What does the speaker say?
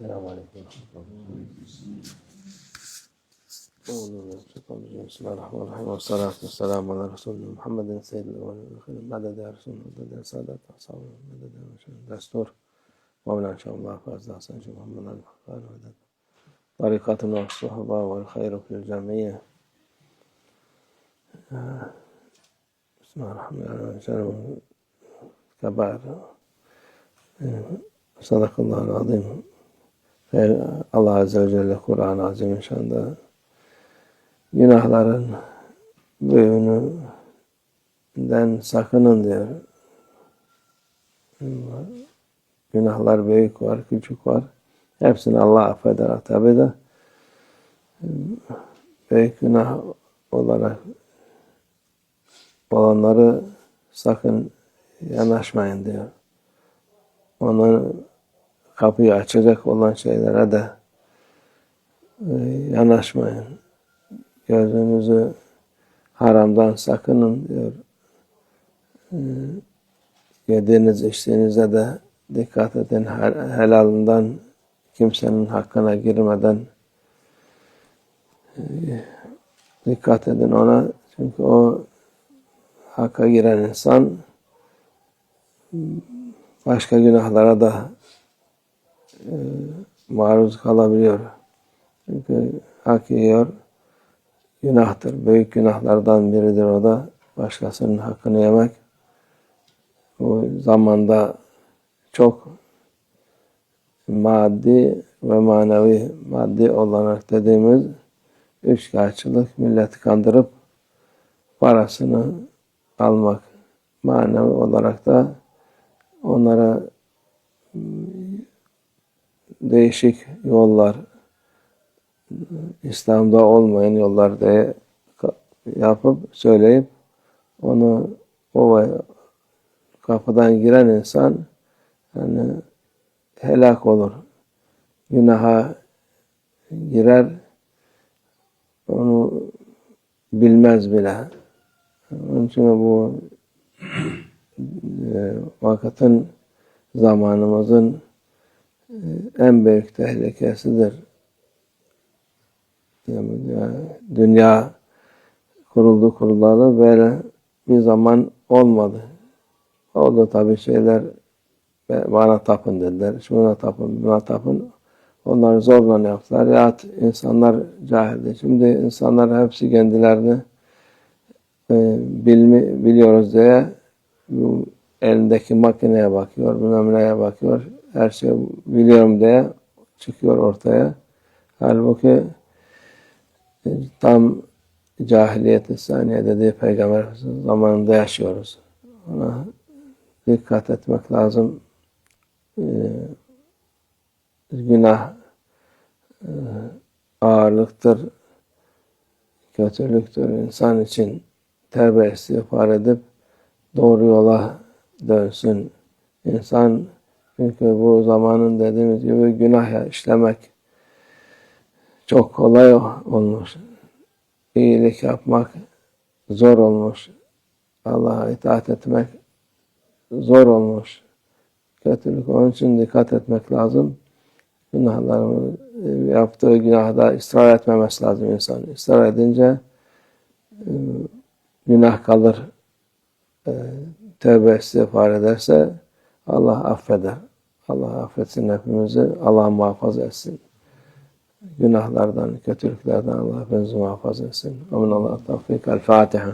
السلام عليكم بسم الله الرحمن الرحيم والصلاة والسلام على رسولنا محمد سيد الأولين والآخرين مدد يا رسول الله مدد يا مشاهد دستور مولانا إن شاء الله فاز حسن محمد الفقار مدد طريقتنا والصحبة والخير في الجميع آه، بسم الله الرحمن الرحيم كبار صدق الله العظيم Allah Azze ve Celle Kur'an-ı Azim'in şanında günahların büyüğünden sakının diyor. Günahlar büyük var, küçük var. Hepsini Allah affeder tabi de. Büyük günah olarak olanları sakın yanaşmayın diyor. Onun kapıyı açacak olan şeylere de e, yanaşmayın. Gözünüzü haramdan sakının diyor. E, yediğiniz içtiğinize de dikkat edin. Helalından kimsenin hakkına girmeden e, dikkat edin ona. Çünkü o hakka giren insan başka günahlara da maruz kalabiliyor. Çünkü hak yiyor, günahtır. Büyük günahlardan biridir o da. Başkasının hakkını yemek. Bu zamanda çok maddi ve manevi maddi olarak dediğimiz üç karşılık milleti kandırıp parasını almak. Manevi olarak da onlara değişik yollar, İslam'da olmayan yollar diye yapıp söyleyip onu o kapıdan giren insan yani helak olur. Günaha girer onu bilmez bile. Onun için bu e, vakıtın zamanımızın en büyük tehlikesidir. Yani dünya kuruldu kurulalı böyle bir zaman olmadı. Oldu tabi şeyler bana tapın dediler. Şuna tapın, buna tapın. Onları zorla yaptılar. Ya insanlar cahildi. Şimdi insanlar hepsi kendilerini e, bilmi, biliyoruz diye elindeki makineye bakıyor, bilmem neye bakıyor her şeyi biliyorum diye çıkıyor ortaya. Halbuki e, tam cahiliyet saniye dediği peygamber zamanında yaşıyoruz. Ona dikkat etmek lazım. Ee, günah e, ağırlıktır, kötülüktür. insan için tevbe istiğfar edip doğru yola dönsün. İnsan çünkü bu zamanın dediğimiz gibi günah işlemek çok kolay olmuş. İyilik yapmak zor olmuş. Allah'a itaat etmek zor olmuş. Kötülük onun için dikkat etmek lazım. Günahlarını yaptığı günahda ısrar etmemesi lazım insan. Israr edince e, günah kalır. E, tövbe istiğfar ederse Allah affeder. Allah affetsin hepimizi. Allah muhafaza etsin. Günahlardan, kötülüklerden Allah hepimizi muhafaza etsin. Amin Allah tavfik. El Fatiha.